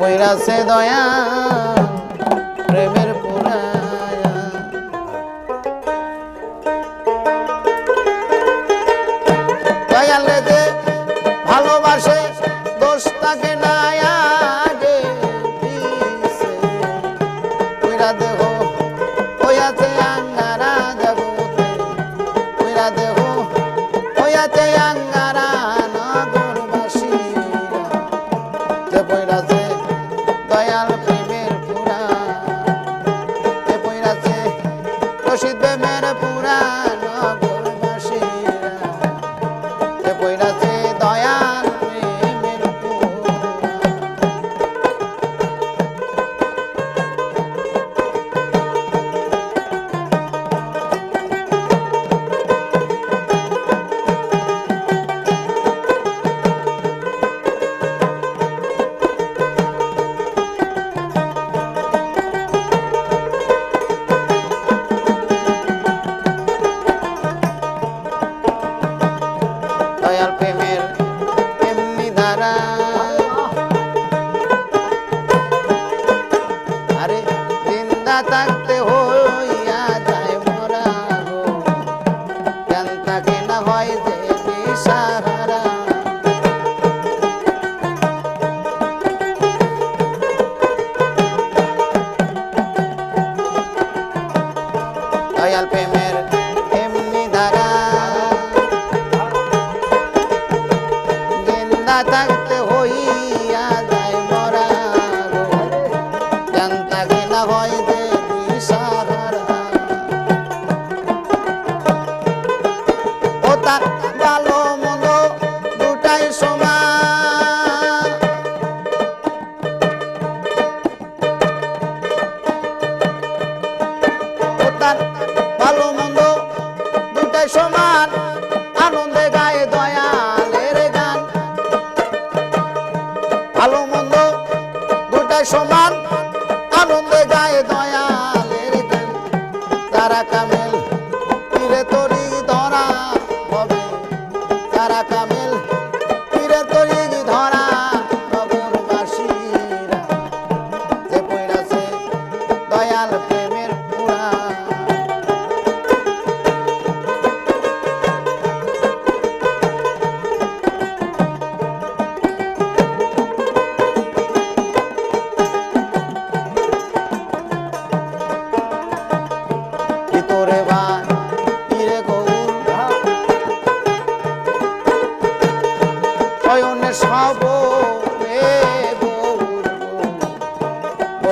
কইরাছে দয়া প্রেমের থাকে না হয় যে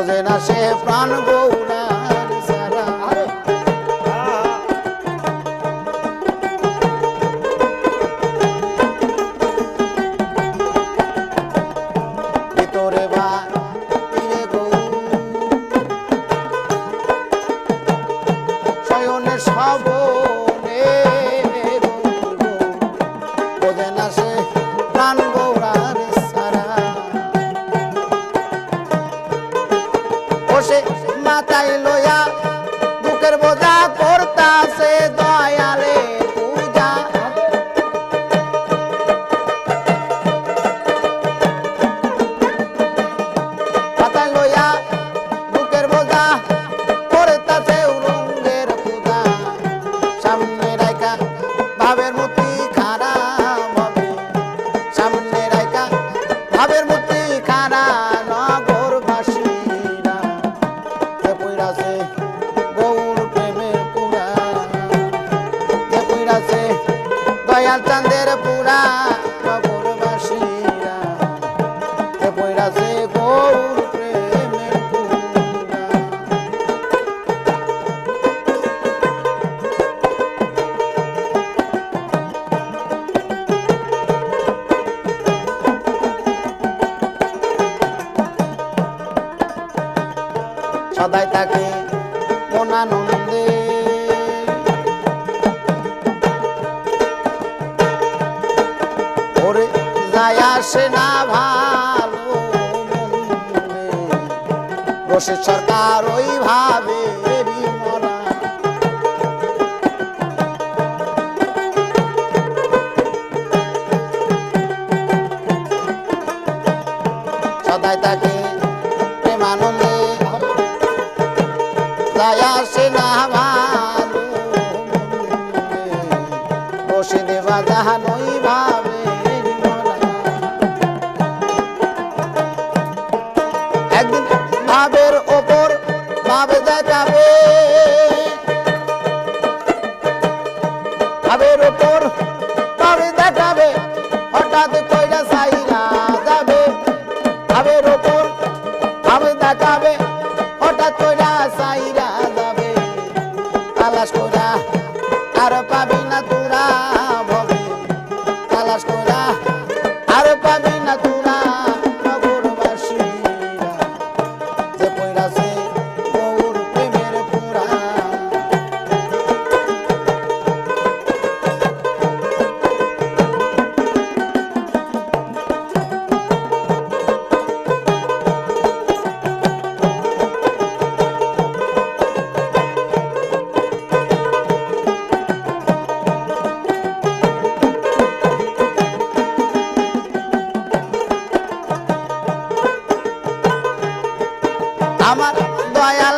বোঝে না সে প্রাণ গৌ você. চাঁদের পুরা কবরবাসীরা পয়রা যে গৌর বসে না ভালো বসে সরকার ওইভাবে ভাবের ওপর আমার দয়াল